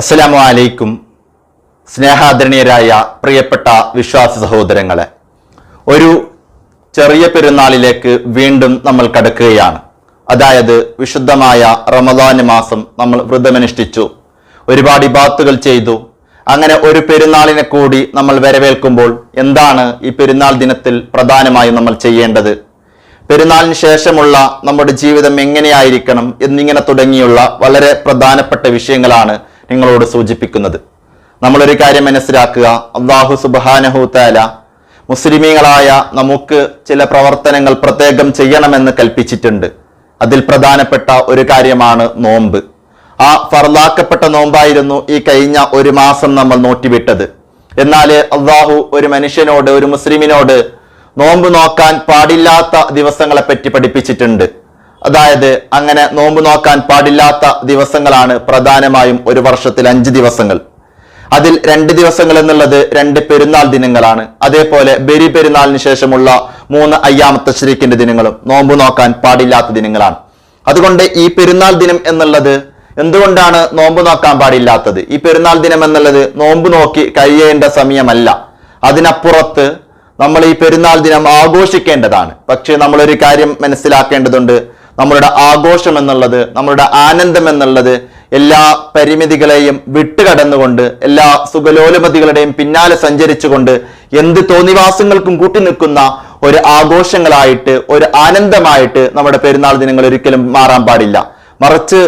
അസ്സലാമു അലൈക്കും സ്നേഹാദരണീയരായ പ്രിയപ്പെട്ട വിശ്വാസ സഹോദരങ്ങളെ ഒരു ചെറിയ പെരുന്നാളിലേക്ക് വീണ്ടും നമ്മൾ കടക്കുകയാണ്. അതായത് വിശുദ്ധമായ റമദാന് മാസം നമ്മൾ വ്രതമനുഷ്ഠിച്ചു ഒരുപാട് ഇബാത്തുകൾ ചെയ്തു. അങ്ങനെ ഒരു പെരുന്നാളിനെ കൂടി നമ്മൾ വരവേൽക്കുമ്പോൾ എന്താണ് ഈ പെരുന്നാൾ ദിനത്തിൽ പ്രധാനമായും നമ്മൾ ചെയ്യേണ്ടത്? പെരുന്നാളിന് ശേഷമുള്ള നമ്മുടെ ജീവിതം എങ്ങനെയായിരിക്കണം എന്നിങ്ങനെ തുടങ്ങിയുള്ള വളരെ പ്രധാനപ്പെട്ട വിഷയങ്ങളാണ് നിങ്ങളോട് സൂചിപ്പിക്കുന്നത്. നമ്മളൊരു കാര്യം മനസ്സിലാക്കുക. അള്ളാഹു താല മുസ്ലിമീങ്ങളായ നമുക്ക് ചില പ്രവർത്തനങ്ങൾ പ്രത്യേകം ചെയ്യണമെന്ന് കൽപ്പിച്ചിട്ടുണ്ട്. അതിൽ പ്രധാനപ്പെട്ട ഒരു കാര്യമാണ് നോമ്പ്. ആ ഫർലാക്കപ്പെട്ട നോമ്പായിരുന്നു ഈ കഴിഞ്ഞ ഒരു മാസം നമ്മൾ നോട്ടിവിട്ടത് എന്നാൽ അള്ളാഹു ഒരു മനുഷ്യനോട് ഒരു മുസ്ലിമിനോട് നോമ്പ് നോക്കാൻ പാടില്ലാത്ത ദിവസങ്ങളെ പറ്റി പഠിപ്പിച്ചിട്ടുണ്ട്. അതായത് അങ്ങനെ നോമ്പ് നോക്കാൻ പാടില്ലാത്ത ദിവസങ്ങളാണ് പ്രധാനമായും ഒരു വർഷത്തിൽ അഞ്ച് ദിവസങ്ങൾ. അതിൽ രണ്ട് ദിവസങ്ങൾ എന്നുള്ളത് രണ്ട് പെരുന്നാൾ ദിനങ്ങളാണ്. അതേപോലെ ബലി പെരുന്നാളിന് ശേഷമുള്ള മൂന്ന് അയ്യാമത്തെ ശരീക്കിന്റെ ദിനങ്ങളും നോമ്പ് നോക്കാൻ പാടില്ലാത്ത ദിനങ്ങളാണ്. അതുകൊണ്ട് ഈ പെരുന്നാൾ ദിനം എന്നുള്ളത് എന്തുകൊണ്ടാണ് നോമ്പ് നോക്കാൻ പാടില്ലാത്തത്? ഈ പെരുന്നാൾ ദിനം എന്നുള്ളത് നോമ്പ് നോക്കി കഴിയേണ്ട സമയമല്ല. അതിനപ്പുറത്ത് നമ്മൾ ഈ പെരുന്നാൾ ദിനം ആഘോഷിക്കേണ്ടതാണ്. പക്ഷേ നമ്മളൊരു കാര്യം മനസ്സിലാക്കേണ്ടതുണ്ട്. നമ്മളുടെ ആഘോഷം എന്നുള്ളത് നമ്മളുടെ ആനന്ദം എന്നുള്ളത് എല്ലാ പരിമിതികളെയും വിട്ടുകടന്നുകൊണ്ട് എല്ലാ സുഖലോലുമതികളുടെയും പിന്നാലെ സഞ്ചരിച്ചുകൊണ്ട് എന്ത് തോന്നിവാസങ്ങൾക്കും കൂട്ടി നിൽക്കുന്ന ഒരു ആഘോഷങ്ങളായിട്ട് ഒരു ആനന്ദമായിട്ട് നമ്മുടെ പെരുന്നാൾ ദിനങ്ങൾ ഒരിക്കലും മാറാൻ പാടില്ല. മറിച്ച്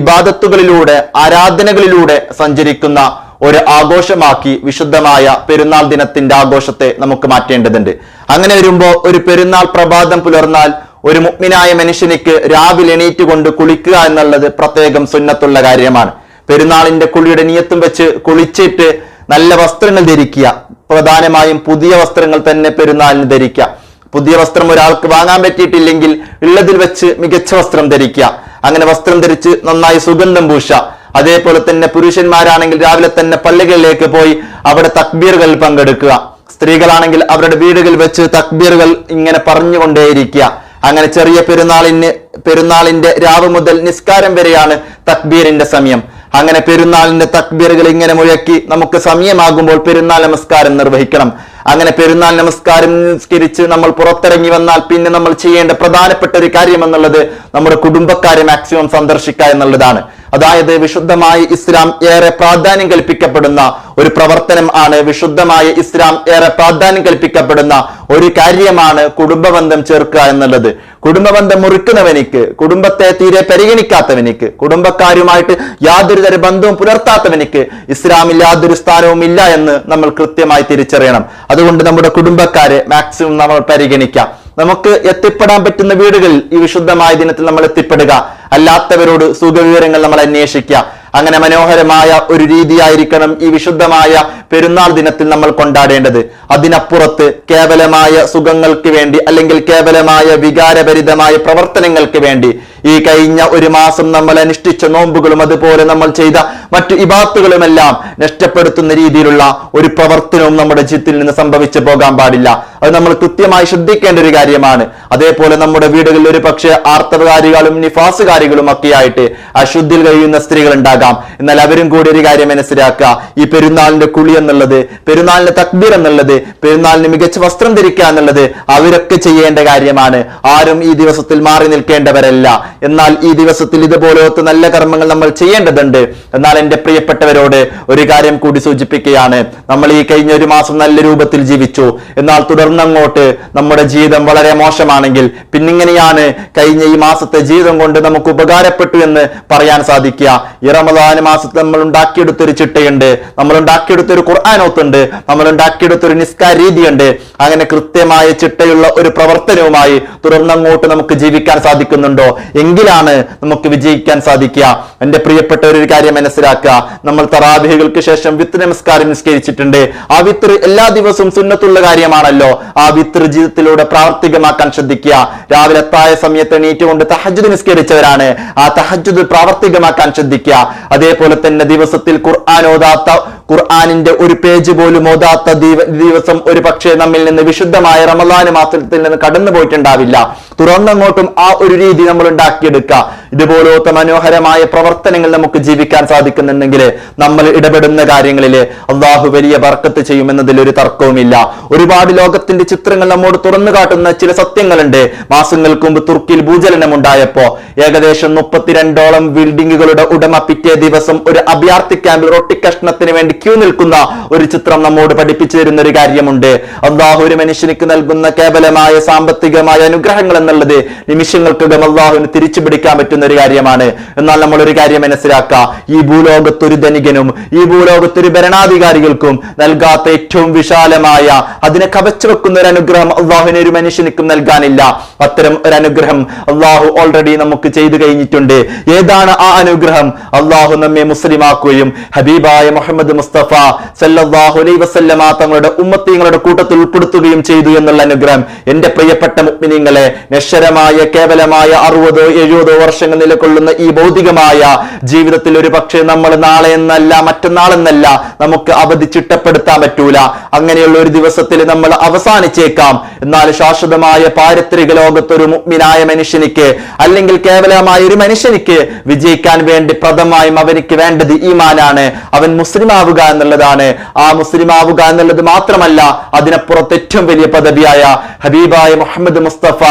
ഇബാദത്തുകളിലൂടെ ആരാധനകളിലൂടെ സഞ്ചരിക്കുന്ന ഒരു ആഘോഷമാക്കി വിശുദ്ധമായ പെരുന്നാൾ ദിനത്തിന്റെ ആഘോഷത്തെ നമുക്ക് മാറ്റേണ്ടതുണ്ട്. അങ്ങനെ വരുമ്പോൾ ഒരു പെരുന്നാൾ പ്രഭാതം പുലർന്നാൽ ഒരു മുഗ്മിനായ മനുഷ്യനിക്ക് രാവിലെ എണീറ്റ് കൊണ്ട് കുളിക്കുക എന്നുള്ളത് പ്രത്യേകം സുന്നത്തുള്ള കാര്യമാണ്. പെരുന്നാളിന്റെ കുളിയുടെ നിയത്തും വെച്ച് കുളിച്ചിട്ട് നല്ല വസ്ത്രങ്ങൾ ധരിക്കുക. പ്രധാനമായും പുതിയ വസ്ത്രങ്ങൾ തന്നെ പെരുന്നാളിന് ധരിക്കുക. പുതിയ വസ്ത്രം ഒരാൾക്ക് വാങ്ങാൻ പറ്റിയിട്ടില്ലെങ്കിൽ ഉള്ളതിൽ വെച്ച് മികച്ച വസ്ത്രം ധരിക്കുക. അങ്ങനെ വസ്ത്രം ധരിച്ച് നന്നായി സുഗന്ധം പൂശ അതേപോലെ തന്നെ പുരുഷന്മാരാണെങ്കിൽ രാവിലെ തന്നെ പള്ളികളിലേക്ക് പോയി അവിടെ തക്ബീറുകൾ പങ്കെടുക്കുക. സ്ത്രീകളാണെങ്കിൽ അവരുടെ വീടുകളിൽ വെച്ച് തക്ബീറുകൾ ഇങ്ങനെ പറഞ്ഞുകൊണ്ടേയിരിക്കുക. അങ്ങനെ ചെറിയ പെരുന്നാളിന് പെരുന്നാളിന്റെ രാവ് മുതൽ നിസ്കാരം വരെയാണ് തക്ബീറിന്റെ സമയം. അങ്ങനെ പെരുന്നാളിന്റെ തക്ബീറുകൾ ഇങ്ങനെ മുഴക്കി നമുക്ക് സമയമാകുമ്പോൾ പെരുന്നാൾ നമസ്കാരം നിർവഹിക്കണം. അങ്ങനെ പെരുന്നാൾ നമസ്കാരം നിസ്കരിച്ച് നമ്മൾ പുറത്തിറങ്ങി വന്നാൽ പിന്നെ നമ്മൾ ചെയ്യേണ്ട പ്രധാനപ്പെട്ട ഒരു കാര്യം എന്നുള്ളത് നമ്മുടെ കുടുംബക്കാരെ മാക്സിമം സന്ദർശിക്കുക എന്നുള്ളതാണ്. അതായത് വിശുദ്ധമായ ഇസ്ലാം ഏറെ പ്രാധാന്യം കൽപ്പിക്കപ്പെടുന്ന ഒരു പ്രവർത്തനം ആണ് വിശുദ്ധമായ ഇസ്ലാം ഏറെ പ്രാധാന്യം കൽപ്പിക്കപ്പെടുന്ന ഒരു കാര്യമാണ് കുടുംബബന്ധം ചേർക്കുക എന്നുള്ളത്. കുടുംബബന്ധം മുറിക്കുന്നവനിക്ക് കുടുംബത്തെ തീരെ പരിഗണിക്കാത്തവനിക്ക് കുടുംബക്കാരുമായിട്ട് യാതൊരു തര ബന്ധവും പുലർത്താത്തവനിക്ക് ഇസ്ലാമിൽ യാതൊരു സ്ഥാനവും ഇല്ല എന്ന് നമ്മൾ കൃത്യമായി തിരിച്ചറിയണം. അതുകൊണ്ട് നമ്മുടെ കുടുംബക്കാരെ മാക്സിമം നമ്മൾ പരിഗണിക്കാം. നമുക്ക് എത്തിപ്പെടാൻ പറ്റുന്ന വീടുകളിൽ ഈ വിശുദ്ധമായ ദിനത്തിൽ നമ്മൾ എത്തിപ്പെടുക. അല്ലാത്തവരോട് സുഖവിവരങ്ങൾ നമ്മൾ അന്വേഷിക്കുക അങ്ങനെ മനോഹരമായ ഒരു രീതിയായിരിക്കണം ഈ വിശുദ്ധമായ പെരുന്നാൾ ദിനത്തിൽ നമ്മൾ കൊണ്ടാടേണ്ടത്. അതിനപ്പുറത്ത് കേവലമായ സുഖങ്ങൾക്ക് വേണ്ടി അല്ലെങ്കിൽ കേവലമായ വികാരഭരിതമായ പ്രവർത്തനങ്ങൾക്ക് വേണ്ടി ഈ കഴിഞ്ഞ ഒരു മാസം നമ്മൾ അനുഷ്ഠിച്ച നോമ്പുകളും അതുപോലെ നമ്മൾ ചെയ്ത മറ്റു ഇബാത്തുകളുമെല്ലാം നഷ്ടപ്പെടുത്തുന്ന രീതിയിലുള്ള ഒരു പ്രവർത്തനവും നമ്മുടെ ജീവിതത്തിൽ നിന്ന് സംഭവിച്ചു പോകാൻ പാടില്ല. അത് നമ്മൾ കൃത്യമായി ശ്രദ്ധിക്കേണ്ട ഒരു കാര്യമാണ്. അതേപോലെ നമ്മുടെ വീടുകളിൽ ഒരു പക്ഷേ ആർത്തവകാരികളും നിഫാസുകാരികളും ഒക്കെ ആയിട്ട് അശുദ്ധിയിൽ കഴിയുന്ന സ്ത്രീകൾ ഉണ്ടാകാം. എന്നാൽ അവരും കൂടി ഒരു കാര്യം മനസ്സിലാക്കുക. ഈ പെരുന്നാളിന്റെ കുളി എന്നുള്ളത് പെരുന്നാളിന്റെ തക്ബീർ എന്നുള്ളത് പെരുന്നാളിന് മികച്ച വസ്ത്രം ധരിക്കുക എന്നുള്ളത് അവരൊക്കെ ചെയ്യേണ്ട കാര്യമാണ്. ആരും ഈ ദിവസത്തിൽ മാറി നിൽക്കേണ്ടവരല്ല. എന്നാൽ ഈ ദിവസത്തിൽ ഇതുപോലത്തെ നല്ല കർമ്മങ്ങൾ നമ്മൾ ചെയ്യേണ്ടതുണ്ട്. എന്നാൽ എന്റെ പ്രിയപ്പെട്ടവരോട് ഒരു കാര്യം കൂടി സൂചിപ്പിക്കുകയാണ്. നമ്മൾ ഈ കഴിഞ്ഞ ഒരു മാസം നല്ല രൂപത്തിൽ ജീവിച്ചു. എന്നാൽ തുടർന്നങ്ങോട്ട് നമ്മുടെ ജീവിതം വളരെ മോശമാണെങ്കിൽ പിന്നിങ്ങനെയാണ് കഴിഞ്ഞ ഈ മാസത്തെ ജീവിതം കൊണ്ട് നമുക്ക് ഉപകാരപ്പെട്ടു എന്ന് പറയാൻ സാധിക്കുക. ഈ റമദാന മാസത്തിൽ നമ്മൾ ഉണ്ടാക്കിയെടുത്തൊരു ചിട്ടയുണ്ട്. നമ്മൾ ഉണ്ടാക്കിയെടുത്തൊരു ഖുർആാനോത്തുണ്ട് നമ്മൾ ഉണ്ടാക്കിയെടുത്തൊരു നിസ്കാര രീതിയുണ്ട്. അങ്ങനെ കൃത്യമായ ചിട്ടയുള്ള ഒരു പ്രവർത്തനവുമായി തുടർന്നങ്ങോട്ട് നമുക്ക് ജീവിക്കാൻ സാധിക്കുന്നുണ്ടോ? എങ്കിലാണ് നമുക്ക് വിജയിക്കാൻ സാധിക്കുക? എന്റെ പ്രിയപ്പെട്ട ഒരു കാര്യം മനസ്സിലാക്കുക. നമ്മൾ തറാബിഹികൾക്ക് ശേഷം വിത്ത് നമസ്കാരം നിസ്കരിച്ചിട്ടുണ്ട്. ആ വിത്ത് എല്ലാ ദിവസവും സുന്നത്തുള്ള കാര്യമാണല്ലോ. ആ വിത്ത് ജീവിതത്തിലൂടെ പ്രാവർത്തികമാക്കാൻ ശ്രദ്ധിക്കുക. രാവിലെ എത്തായ സമയത്ത് എണീറ്റുകൊണ്ട് തഹജുദ് നിസ്കരിച്ചവരാണ്. ആ തഹജുദ് പ്രാവർത്തികമാക്കാൻ ശ്രദ്ധിക്കുക. അതേപോലെ തന്നെ ദിവസത്തിൽ ഖുർആൻ ഓതാത്ത ഖുർആാനിന്റെ ഒരു പേജ് പോലും ഓതാത്ത ദിവസം ഒരു പക്ഷേ നമ്മിൽ നിന്ന് വിശുദ്ധമായ റമദാന് മാസത്തിൽ നിന്ന് കടന്നു പോയിട്ടുണ്ടാവില്ല തുറന്നങ്ങോട്ടും ആ ഒരു രീതി നമ്മൾ ഉണ്ടാക്കിയെടുക്കുക. ഇതുപോലത്തെ മനോഹരമായ പ്രവർത്തനങ്ങൾ നമുക്ക് ജീവിക്കാൻ സാധിക്കുന്നുണ്ടെങ്കിൽ നമ്മൾ ഇടപെടുന്ന കാര്യങ്ങളിൽ അള്ളാഹു വലിയ ബർക്കത്ത് ചെയ്യുമെന്നതിൽ ഒരു തർക്കവുമില്ല. ഒരുപാട് ലോകത്തിന്റെ ചിത്രങ്ങൾ നമ്മോട് തുറന്നു കാട്ടുന്ന ചില സത്യങ്ങളുണ്ട്. മാസങ്ങൾക്ക് മുമ്പ് തുർക്കിയിൽ ഭൂചലനം ഉണ്ടായപ്പോ ഏകദേശം മുപ്പത്തിരണ്ടോളം ബിൽഡിങ്ങുകളുടെ ഉടമ പിറ്റേ ദിവസം ഒരു അഭയാർത്ഥി ക്യാമ്പിൽ റൊട്ടിക്കഷ്ണത്തിന് വേണ്ടി ക്യൂ നിൽക്കുന്ന ഒരു ചിത്രം നമ്മോട് പഠിപ്പിച്ചു തരുന്ന ഒരു കാര്യമുണ്ട്. അള്ളാഹു ഒരു മനുഷ്യനിക്ക് നൽകുന്ന കേവലമായ സാമ്പത്തികമായ അനുഗ്രഹങ്ങൾ എന്നുള്ളത് നിമിഷങ്ങൾക്കകം അള്ളാഹുവിന് തിരിച്ചു പിടിക്കാൻ പറ്റുന്ന ഒരു കാര്യമാണ്. എന്നാൽ നമ്മൾ ഒരു കാര്യം മനസ്സിലാക്കുക ഈ ഭൂലോകത്തൊരു ധനികനും ഈ ഭൂലോകത്തൊരു ഭരണാധികാരികൾക്കും നൽകാത്ത ഏറ്റവും വിശാലമായ അതിനെ കവച്ചു വെക്കുന്ന ഒരു അനുഗ്രഹം അള്ളാഹുവിന് ഒരു മനുഷ്യനിക്കും നൽകാനില്ല. അത്തരം ഒരു അനുഗ്രഹം അള്ളാഹു ഓൾറെഡി നമുക്ക് ചെയ്തു കഴിഞ്ഞിട്ടുണ്ട്. ഏതാണ് ആ അനുഗ്രഹം? അള്ളാഹു നമ്മെ മുസ്ലിമാക്കുകയും ഹബീബായ മുഹമ്മദ് മുസ്തഫ സല്ലാഹു അലൈ വസല്ലമ തങ്ങളുടെ ഉമ്മത്തിങ്ങളുടെ കൂട്ടത്തിൽ ഉൾപ്പെടുത്തുകയും ചെയ്തു എന്നുള്ള അനുഗ്രഹം. എന്റെ പ്രിയപ്പെട്ട മുഗ്മിനിങ്ങളെ നശ്വരമായ കേവലമായ അറുപതോ എഴുപതോ വർഷങ്ങൾ നിലകൊള്ളുന്ന ഈ ഭൗതികമായ ജീവിതത്തിൽ ഒരു പക്ഷേ നമ്മൾ നാളെ എന്നല്ല മറ്റന്നാളെന്നല്ല നമുക്ക് അവധി ചിട്ടപ്പെടുത്താൻ പറ്റൂല. അങ്ങനെയുള്ള ഒരു ദിവസത്തിൽ നമ്മൾ അവസാനിച്ചേക്കാം. എന്നാൽ ശാശ്വതമായ പാരിത്രിക ലോകത്തൊരു മുഗ്മിനായ മനുഷ്യനിക്ക് അല്ലെങ്കിൽ കേവലമായ ഒരു മനുഷ്യനിക്ക് വിജയിക്കാൻ വേണ്ടി പ്രഥമായും അവനിക്ക് വേണ്ടത് ഈമാനാണ്. അവൻ മുസ്ലിം ആവുക എന്നുള്ളതാണ്. ആ മുസ്ലിം ആവുക എന്നുള്ളത് മാത്രമല്ല അതിനപ്പുറത്ത് ഏറ്റവും വലിയ പദവിയായ ഹബീബായ മുഹമ്മദ് മുസ്തഫ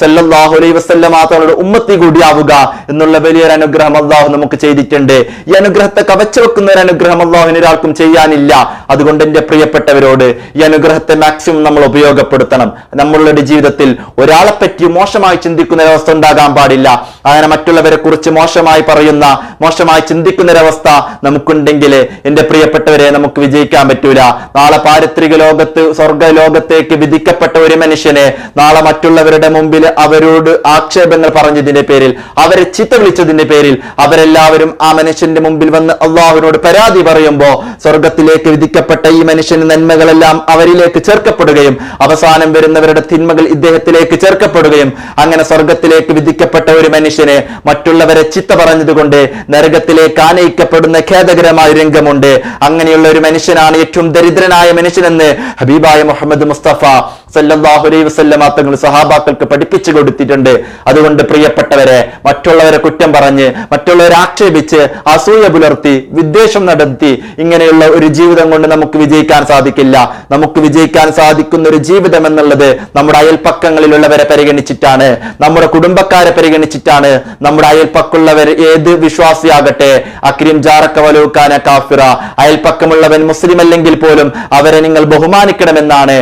സല്ലല്ലാഹു അലൈഹി വസല്ലമ തങ്ങളുടെ ഉമ്മത്തി കൂടിയാവുക എന്നുള്ള വലിയൊരു അനുഗ്രഹം അള്ളാഹു നമുക്ക് ചെയ്തിട്ടുണ്ട്. ഈ അനുഗ്രഹത്തെ കവച്ചു വെക്കുന്ന ഒരു അനുഗ്രഹം അള്ളാഹുവിന് ഒരാൾക്കും ചെയ്യാനില്ല. അതുകൊണ്ട് എന്റെ പ്രിയപ്പെട്ടവരോട് ഈ അനുഗ്രഹത്തെ മാക്സിമം നമ്മൾ ഉപയോഗപ്പെടുത്തണം. നമ്മളുടെ ജീവിതത്തിൽ ഒരാളെ പറ്റി മോശമായി ചിന്തിക്കുന്ന ഒരവസ്ഥ ഉണ്ടാകാൻ പാടില്ല. അങ്ങനെ മറ്റുള്ളവരെ കുറിച്ച് മോശമായി പറയുന്ന മോശമായി ചിന്തിക്കുന്ന ഒരവസ്ഥ നമുക്കുണ്ടെങ്കിൽ എന്റെ പ്രിയപ്പെട്ടവരെ നമുക്ക് വിജയിക്കാൻ പറ്റൂല. നാളെ പാരിത്രിക ലോകത്ത് സ്വർഗ ലോകത്തേക്ക് വിധിക്കപ്പെട്ട ഒരു മനുഷ്യനെ നാളെ മറ്റുള്ളവരുടെ മുമ്പിൽ അവരോട് ആക്ഷേപങ്ങൾ പറഞ്ഞതിന്റെ പേരിൽ അവരെ ചിത്ത വിളിച്ചതിന്റെ പേരിൽ അവരെല്ലാവരും ആ മനുഷ്യന്റെ മുമ്പിൽ വന്ന് അള്ളാഹുവിനോട് പരാതി പറയുമ്പോൾ സ്വർഗത്തിലേക്ക് വിധിക്കപ്പെട്ട ഈ മനുഷ്യന് നന്മകളെല്ലാം അവരിലേക്ക് ചേർക്കപ്പെടുകയും അവസാനം വരുന്നവരുടെ തിന്മകൾ ഇദ്ദേഹത്തിലേക്ക് ചേർക്കപ്പെടുകയും അങ്ങനെ സ്വർഗത്തിലേക്ക് വിധിക്കപ്പെട്ട ഒരു മനുഷ്യനെ മറ്റുള്ളവരെ ചിത്ത പറഞ്ഞതുകൊണ്ട് നരകത്തിലേക്ക് ആനയിക്കപ്പെടുന്ന ഖേദകരമായ രംഗമുണ്ട്. അങ്ങനെയുള്ള ഒരു മനുഷ്യനാണ് ഏറ്റവും ദരിദ്രനായ മനുഷ്യനെന്ന് ഹബീബായ മുഹമ്മദ് മുസ്തഫ സല്ലല്ലാഹു അലൈഹി വസല്ലമ തങ്ങൾ സഹാബാക്കൾക്ക് പഠിപ്പിച്ചു കൊടുത്തിട്ടുണ്ട്. അതുകൊണ്ട് പ്രിയപ്പെട്ടവരെ മറ്റുള്ളവരെ കുറ്റം പറഞ്ഞ് മറ്റുള്ളവരെ ആക്ഷേപിച്ച് അസൂയ പുലർത്തി വിദ്വേഷം നടത്തി ഇങ്ങനെയുള്ള ഒരു ജീവിതം കൊണ്ട് നമുക്ക് വിജയിക്കാൻ സാധിക്കില്ല. നമുക്ക് വിജയിക്കാൻ സാധിക്കുന്ന ഒരു ജീവിതം എന്നുള്ളത് നമ്മുടെ അയൽപ്പക്കങ്ങളിലുള്ളവരെ പരിഗണിച്ചിട്ടാണ്. നമ്മുടെ കുടുംബക്കാരെ പരിഗണിച്ചിട്ടാണ്. നമ്മുടെ അയൽപ്പക്കുള്ളവർ ഏത് വിശ്വാസിയാകട്ടെ അക്രീം ജാറക്ക വലൂക്കാന കാഫിറ. അയൽപ്പക്കമുള്ളവൻ മുസ്ലിം അല്ലെങ്കിൽ പോലും അവരെ നിങ്ങൾ ബഹുമാനിക്കണമെന്നാണ്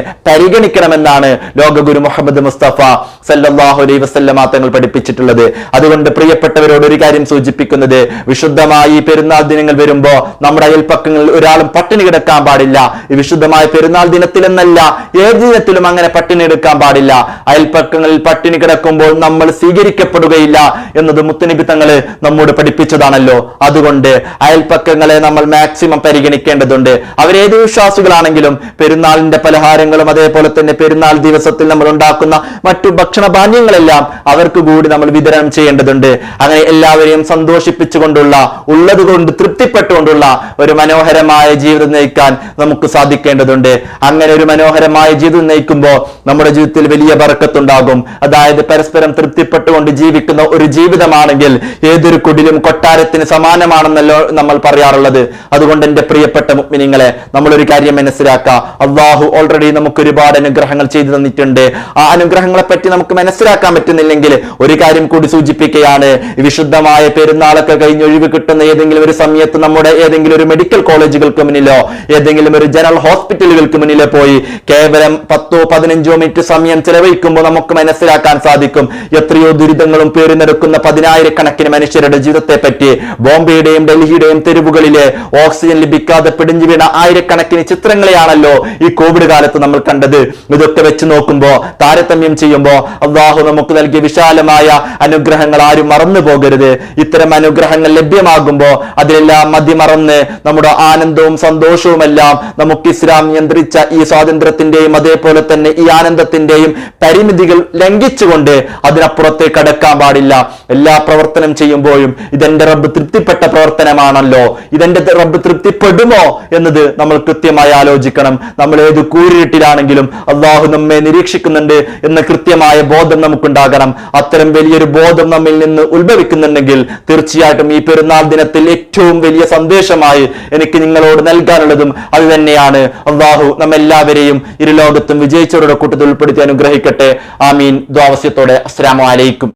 പരിഗണിക്കണമെന്നാണ് ലോകഗുരു മുഹമ്മദ് മുസ്തഫ സല്ലാഹു അലൈ വസല്ലമ തങ്ങൾ പഠിപ്പിച്ചിട്ടുള്ളത്. അതുകൊണ്ട് പ്രിയപ്പെട്ടവരോട് ഒരു കാര്യം സൂചിപ്പിക്കുന്നത് വിശുദ്ധമായി പെരുന്നാൾ ദിനങ്ങൾ വരുമ്പോ നമ്മുടെ അയൽപ്പക്കങ്ങളിൽ ഒരാളും പട്ടിണി കിടക്കാൻ പാടില്ല. ഈ വിശുദ്ധമായ പെരുന്നാൾ ദിനത്തിലെന്നല്ല ഏത് ദിനത്തിലും അങ്ങനെ പട്ടിണി എടുക്കാൻ പാടില്ല. അയൽപ്പക്കങ്ങളിൽ പട്ടിണി കിടക്കുമ്പോൾ നമ്മൾ സ്വീകരിക്കപ്പെടുകയില്ല എന്നത് മുത്തനബി തങ്ങൾ നമ്മോട് പഠിപ്പിച്ചതാണല്ലോ. അതുകൊണ്ട് അയൽപ്പക്കങ്ങളെ നമ്മൾ മാക്സിമം പരിഗണിക്കേണ്ടതുണ്ട്. അവരേത് വിശ്വാസികളാണെങ്കിലും പെരുന്നാളിന്റെ പലഹാരങ്ങളും അതേപോലെ തന്നെ പെരുന്നാൾ ദിവസത്തിൽ നമ്മൾ ഉണ്ടാക്കുന്ന മറ്റു ഭക്ഷണ പാനീയങ്ങളെല്ലാം അവർക്ക് കൂടി നമ്മൾ വിതരണം ചെയ്യേണ്ടതുണ്ട്. അങ്ങനെ എല്ലാവരെയും സന്തോഷിപ്പിച്ചുകൊണ്ടുള്ള ഉള്ളത് കൊണ്ട് തൃപ്തിപ്പെട്ടുകൊണ്ടുള്ള ഒരു മനോഹരമായ ജീവിതം നയിക്കാൻ നമുക്ക് സാധിക്കേണ്ടതുണ്ട്. അങ്ങനെ ഒരു മനോഹരമായ ജീവിതം നയിക്കുമ്പോൾ നമ്മുടെ ജീവിതത്തിൽ വലിയ ബർക്കത്തുണ്ടാകും. അതായത് പരസ്പരം തൃപ്തിപ്പെട്ടുകൊണ്ട് ജീവിക്കുന്ന ഒരു ജീവിതമാണെങ്കിൽ ഏതൊരു കുടിലും കൊട്ടാരത്തിന് സമാനമാണെന്നല്ലോ നമ്മൾ പറയാറുള്ളത്. അതുകൊണ്ട് എന്റെ പ്രിയപ്പെട്ട മുഗ്മിനിങ്ങളെ നമ്മളൊരു കാര്യം മനസ്സിലാക്കുക അള്ളാഹു ഓൾറെഡി നമുക്ക് ഒരുപാട് അനുഗ്രഹങ്ങൾ ചെയ്തു തന്നിട്ടുണ്ട്. ആ അനുഗ്രഹങ്ങളെ പറ്റി നമുക്ക് മനസ്സിലാക്കാൻ പറ്റുന്നില്ലെങ്കിൽ ഒരു കാര്യം കൂടി സൂചിപ്പിക്കുകയാണ്. വിശുദ്ധമായ പെരുന്നാളൊക്കെ കഴിഞ്ഞ് ഒഴിവ് കിട്ടുന്ന ഏതെങ്കിലും ഒരു സമയത്ത് നമ്മുടെ ഏതെങ്കിലും ഒരു മെഡിക്കൽ കോളേജുകൾക്ക് മുന്നിലോ ഏതെങ്കിലും ഒരു ജനറൽ ഹോസ്പിറ്റലുകൾക്ക് മുന്നിലോ പോയി കേവലം പത്തോ പതിനഞ്ചോ മിനിറ്റ് സമയം ചെലവഴിക്കുമ്പോൾ നമുക്ക് മനസ്സിലാക്കാൻ സാധിക്കും. എത്രയോ ദുരിതങ്ങളും പേരുന്നെടുക്കുന്ന പതിനായിരക്കണക്കിന് മനുഷ്യരുടെ ജീവിതത്തെ പറ്റി ബോംബെയുടെയും ഡൽഹിയുടെയും തെരുവുകളിലെ ഓക്സിജൻ ലഭിക്കാതെ പിടിഞ്ഞു വീണ ആയിരക്കണക്കിന് ചിത്രങ്ങളെയാണല്ലോ ഈ കോവിഡ് കാലത്ത് നമ്മൾ കണ്ടത്. ഇത് ഇതൊക്കെ വെച്ച് നോക്കുമ്പോൾ താരതമ്യം ചെയ്യുമ്പോൾ അള്ളാഹു നമുക്ക് നൽകിയ വിശാലമായ അനുഗ്രഹങ്ങൾ ആരും മറന്നു പോകരുത്. ഇത്തരം അനുഗ്രഹങ്ങൾ ലഭ്യമാകുമ്പോൾ അതിലെല്ലാം മതിമറന്ന് നമ്മുടെ ആനന്ദവും സന്തോഷവുമെല്ലാം നമുക്ക് ഇസ്ലാം നിയന്ത്രിച്ച ഈ സ്വാതന്ത്ര്യത്തിന്റെയും അതേപോലെ തന്നെ ഈ ആനന്ദത്തിന്റെയും പരിമിതികൾ ലംഘിച്ചുകൊണ്ട് അതിനപ്പുറത്തേക്ക് കടക്കാൻ പാടില്ല. എല്ലാ പ്രവർത്തനം ചെയ്യുമ്പോഴും ഇതെന്റെ റബ്ബ് തൃപ്തിപ്പെട്ട പ്രവർത്തനമാണല്ലോ. ഇതെന്റെ റബ്ബ് തൃപ്തിപ്പെടുമോ എന്നത് നമ്മൾ കൃത്യമായി ആലോചിക്കണം. നമ്മൾ ഏത് കൂരിട്ടിലാണെങ്കിലും അള്ളാഹു നമ്മെ നിരീക്ഷിക്കുന്നുണ്ട് എന്ന കൃത്യമായ ബോധം നമുക്കുണ്ടാകണം. അത്തരം വലിയൊരു ബോധം നമ്മിൽ നിന്ന് ഉത്ഭവിക്കുന്നുണ്ടെങ്കിൽ തീർച്ചയായിട്ടും ഈ പെരുന്നാൾ ദിനത്തിൽ ഏറ്റവും വലിയ സന്ദേശമായി എനിക്ക് നിങ്ങളോട് നൽകാനുള്ളതും അത് തന്നെയാണ്. അള്ളാഹു നമ്മെല്ലാവരെയും ഇരു ലോകത്തും വിജയിച്ചവരുടെ കൂട്ടത്തിൽ ഉൾപ്പെടുത്തി അനുഗ്രഹിക്കട്ടെ. ആമീൻ. ദ്വാവസ്യത്തോടെ അസ്സലാമു അലൈക്കും.